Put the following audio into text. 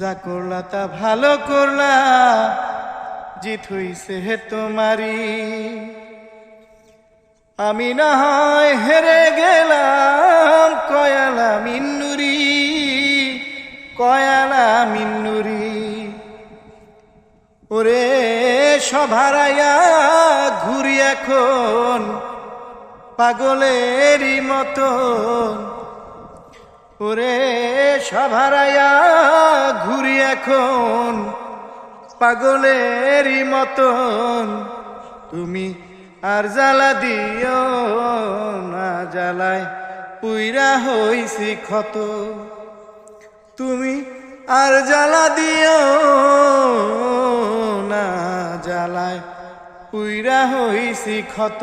যা করলা তা ভালো করলা, জিত হইছে হে তোমারি। আমি না হয় হেরে গেলাম, কয়ালা মিন্নুরি কয়ালা মিন্নুরি ওরে সভারাইয়া ঘুরি এখন পাগলেরই মতন। ওরে সভারাইয়া ঘুরি এখন পাগলেরই মতন। তুমি আর জ্বালা দিও না, জ্বালায় পুইরা হইছি ক্ষত। তুমি আর জ্বালা দিও না, জ্বালায় পুইরা হইছি ক্ষত।